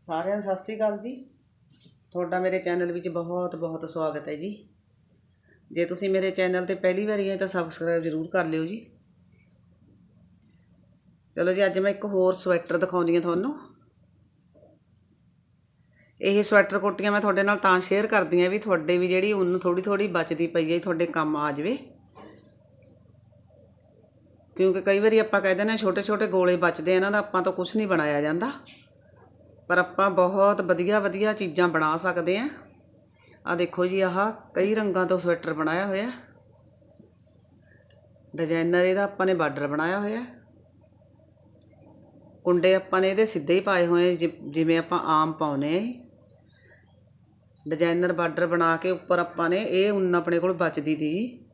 ਸਾਰਿਆਂ ਨੂੰ ਸਤਿ ਸ੍ਰੀ ਅਕਾਲ ਜੀ। ਤੁਹਾਡਾ ਮੇਰੇ ਚੈਨਲ ਵਿੱਚ ਬਹੁਤ ਬਹੁਤ ਸਵਾਗਤ ਹੈ ਜੀ। ਜੇ ਤੁਸੀਂ ਮੇਰੇ ਚੈਨਲ ਤੇ ਪਹਿਲੀ ਵਾਰੀ ਆਏ ਤਾਂ ਸਬਸਕ੍ਰਾਈਬ ਜ਼ਰੂਰ ਕਰ ਲਿਓ ਜੀ। ਚਲੋ ਜੀ, ਅੱਜ ਮੈਂ ਇੱਕ ਹੋਰ ਸਵੈਟਰ ਦਿਖਾਉਂਦੀ ਹਾਂ ਤੁਹਾਨੂੰ। ਇਹ ਸਵੈਟਰ ਕੋਟੀਆਂ ਮੈਂ ਤੁਹਾਡੇ ਨਾਲ ਤਾਂ ਸ਼ੇਅਰ ਕਰਦੀ ਹਾਂ ਵੀ ਤੁਹਾਡੇ ਵੀ ਜਿਹੜੀ ਉੱਨ ਥੋੜੀ ਥੋੜੀ ਬਚਦੀ ਪਈ ਹੈ, ਤੁਹਾਡੇ ਕੰਮ ਆ ਜਾਵੇ। ਕਿਉਂਕਿ ਕਈ ਵਾਰੀ ਆਪਾਂ ਕਹਿ ਦਿੰਦੇ ਨੇ ਛੋਟੇ ਛੋਟੇ ਗੋਲੇ ਬਚਦੇ ਆ, ਇਹਨਾਂ ਦਾ ਆਪਾਂ ਤੋਂ ਕੁਝ ਨਹੀਂ ਬਣਾਇਆ ਜਾਂਦਾ। ਪਰ ਆਪਾਂ ਬਹੁਤ ਵਧੀਆ ਵਧੀਆ ਚੀਜ਼ਾਂ ਬਣਾ ਸਕਦੇ ਹਾਂ। ਆ ਦੇਖੋ ਜੀ, ਆਹ ਕਈ ਰੰਗਾਂ ਤੋਂ ਸਵੈਟਰ ਬਣਾਇਆ ਹੋਇਆ। ਡਿਜ਼ਾਈਨਰ ਇਹਦਾ ਆਪਾਂ ਨੇ ਬਾਰਡਰ ਬਣਾਇਆ ਹੋਇਆ। ਕੁੰਡੇ ਆਪਾਂ ਨੇ ਇਹਦੇ ਸਿੱਧੇ ਹੀ ਪਾਏ ਹੋਏ, ਜਿ- ਜਿਵੇਂ ਆਪਾਂ ਆਮ ਪਾਉਨੇ ਆ ਡਿਜ਼ਾਈਨਰ ਬਾਰਡਰ ਬਣਾ ਕੇ ਉੱਪਰ ਆਪਾਂ ਨੇ ਇਹ ਉੱਨ ਆਪਣੇ ਕੋਲ ਬਚਦੀ ਤੀ।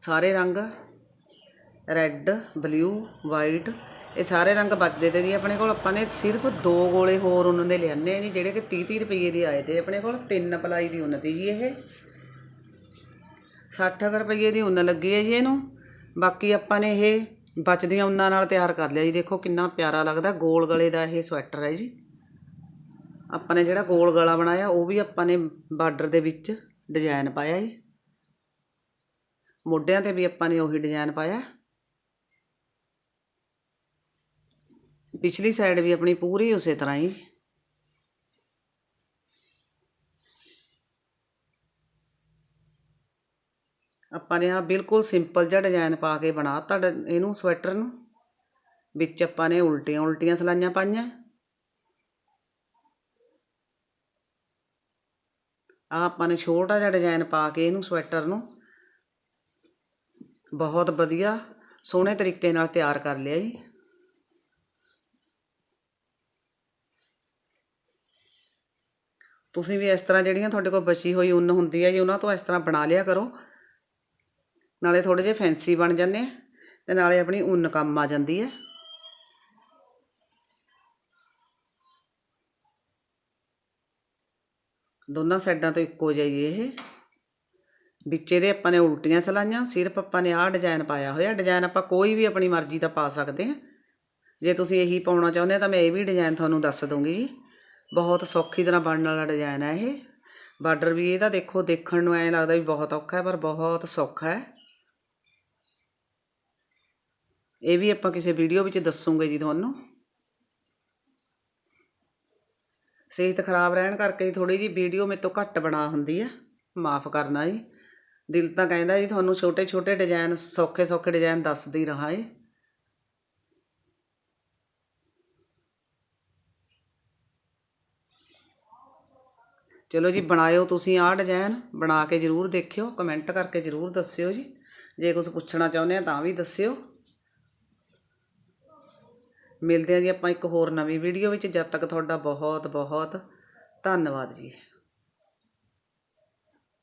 ਸਾਰੇ ਰੰਗ ਰੈੱਡ, ਬਲੂ, ਵਾਈਟ ਇਹ ਸਾਰੇ ਰੰਗ ਬਚਦੇ ਤੇ ਜੀ ਆਪਣੇ ਕੋਲ। ਆਪਾਂ ਨੇ ਸਿਰਫ ਦੋ ਗੋਲੇ ਹੋਰ ਉਹਨਾਂ ਦੇ ਲਿਆਨੇ ਆ ਜੀ, ਜਿਹੜੇ ਕਿ 30 30 ਰੁਪਏ ਦੇ ਆਏ ਤੇ ਆਪਣੇ ਕੋਲ। ਤਿੰਨ ਪਲਾਈ ਦੀ ਉੱਨ ਤੀ ਜੀ ਇਹ। 60 ਰੁਪਏ ਦੀ ਉੱਨ ਲੱਗੀ ਹੈ ਜੀ ਇਹਨੂੰ। ਬਾਕੀ ਆਪਾਂ ਨੇ ਇਹ ਬਚਦੀਆਂ ਉੱਨਾਂ ਨਾਲ ਤਿਆਰ ਕਰ ਲਿਆ ਜੀ। ਦੇਖੋ ਕਿੰਨਾ ਪਿਆਰਾ ਲੱਗਦਾ, ਗੋਲ ਗਲੇ ਦਾ ਇਹ ਸਵੈਟਰ ਹੈ ਜੀ। ਆਪਾਂ ਨੇ ਜਿਹੜਾ ਗੋਲ ਗਲਾ ਬਣਾਇਆ, ਉਹ ਵੀ ਆਪਾਂ ਨੇ ਬਾਰਡਰ ਦੇ ਵਿੱਚ ਡਿਜ਼ਾਈਨ ਪਾਇਆ ਜੀ। ਮੋਢਿਆਂ ਤੇ ਵੀ ਆਪਾਂ ਨੇ ਉਹੀ ਡਿਜ਼ਾਈਨ ਪਾਇਆ। ਪਿਛਲੀ ਸਾਈਡ ਵੀ ਆਪਣੀ ਪੂਰੀ ਉਸੇ ਤਰ੍ਹਾਂ ਹੀ। ਆਪਾਂ ਨੇ ਆ ਬਿਲਕੁਲ ਸਿੰਪਲ ਜਿਹਾ ਡਿਜ਼ਾਈਨ ਪਾ ਕੇ ਬਣਾਤਾ ਡ- ਇਹਨੂੰ ਸਵੈਟਰ ਨੂੰ। ਵਿੱਚ ਆਪਾਂ ਨੇ ਉਲਟੀਆਂ ਉਲਟੀਆਂ ਸਲਾਈਆਂ ਪਾਈਆਂ। ਆ ਆਪਾਂ ਨੇ ਛੋਟਾ ਜਿਹਾ ਡਿਜ਼ਾਈਨ ਪਾ ਕੇ ਇਹਨੂੰ ਸਵੈਟਰ ਨੂੰ। ਬਹੁਤ ਵਧੀਆ, ਸੋਹਣੇ ਤਰੀਕੇ ਨਾਲ ਤਿਆਰ ਕਰ ਲਿਆ ਜੀ। ਤੁਸੀਂ ਵੀ ਇਸ ਤਰ੍ਹਾਂ ਜਿਹੜੀਆਂ ਤੁਹਾਡੇ ਕੋਲ ਬਚੀ ਹੋਈ ਉੱਨ ਹੁੰਦੀ ਹੈ ਜੀ ਉਹਨਾਂ ਤੋਂ ਇਸ ਤਰ੍ਹਾਂ ਬਣਾ ਲਿਆ ਕਰੋ। ਨਾਲੇ ਥੋੜੇ ਜਿਹੇ ਫੈਂਸੀ ਬਣ ਜਾਂਦੇ ਆ, ਤੇ ਨਾਲੇ ਆਪਣੀ ਉੱਨ ਕੰਮ ਆ ਜਾਂਦੀ ਹੈ ਦੋਨਾਂ ਸਾਈਡਾਂ ਤੋਂ ਇੱਕੋ ਜਿਹੀ ਇਹ। ਵਿੱਚ ਇਹਦੇ ਆਪਾਂ ਨੇ ਉਲਟੀਆਂ ਸਲਾਈਆਂ ਸਿਰਫ ਆਪਾਂ ਨੇ ਆਹ ਡਿਜ਼ਾਈਨ ਪਾਇਆ ਹੋਇਆ। ਡਿਜ਼ਾਈਨ ਆਪਾਂ ਕੋਈ ਵੀ ਆਪਣੀ ਮਰਜ਼ੀ ਦਾ ਪਾ ਸਕਦੇ ਹਾਂ ਜੇ ਤੁਸੀਂ ਇਹੀ ਪਾਉਣਾ ਚਾਹੁੰਦੇ ਹੋ ਤਾਂ ਮੈਂ ਇਹ ਵੀ ਡਿਜ਼ਾਈਨ ਤੁਹਾਨੂੰ ਦੱਸ ਦੂੰਗੀ ਜੀ। ਬਹੁਤ ਸੌਖੀ ਤਰ੍ਹਾਂ ਬਣਨ ਵਾਲਾ ਡਿਜ਼ਾਈਨ ਹੈ ਇਹ। ਬਾਰਡਰ ਵੀ ਇਹਦਾ ਦੇਖੋ, ਦੇਖਣ ਨੂੰ ਐਂ ਲੱਗਦਾ ਵੀ ਬਹੁਤ ਔਖਾ ਹੈ, ਪਰ ਬਹੁਤ ਸੌਖਾ ਹੈ। ਇਹ ਵੀ ਆਪਾਂ ਕਿਸੇ ਵੀਡੀਓ ਵਿੱਚ ਦੱਸੂਗੇ ਜੀ ਤੁਹਾਨੂੰ। ਸਿਹਤ ਖਰਾਬ ਰਹਿਣ ਕਰਕੇ ਥੋੜੀ ਜੀ ਵੀਡੀਓ ਮੇਰੇ ਤੋਂ ਘੱਟ ਬਣਾ ਹੁੰਦੀ ਹੈ। ਮਾਫ ਕਰਨਾ ਜੀ। ਦਿਲ ਤਾਂ ਕਹਿੰਦਾ ਜੀ ਤੁਹਾਨੂੰ ਛੋਟੇ ਛੋਟੇ ਡਿਜ਼ਾਈਨ ਸੌਖੇ ਸੌਖੇ ਡਿਜ਼ਾਈਨ ਦੱਸਦੀ ਰਹਾ ਏ ਚਲੋ ਜੀ, ਬਣਾਇਓ ਤੁਸੀਂ ਆਹ ਡਿਜ਼ਾਈਨ ਬਣਾ ਕੇ ਜ਼ਰੂਰ ਦੇਖਿਓ ਕਮੈਂਟ ਕਰਕੇ ਜ਼ਰੂਰ ਦੱਸਿਓ ਜੀ। ਜੇ ਕੁਝ ਪੁੱਛਣਾ ਚਾਹੁੰਦੇ ਆ ਤਾਂ ਵੀ ਦੱਸਿਓ। ਮਿਲਦੇ ਆ ਜੀ ਆਪਾਂ ਇੱਕ ਹੋਰ ਨਵੀਂ ਵੀਡੀਓ ਵਿੱਚ, ਜਦ ਤੱਕ ਤੁਹਾਡਾ ਬਹੁਤ ਬਹੁਤ ਧੰਨਵਾਦ ਜੀ।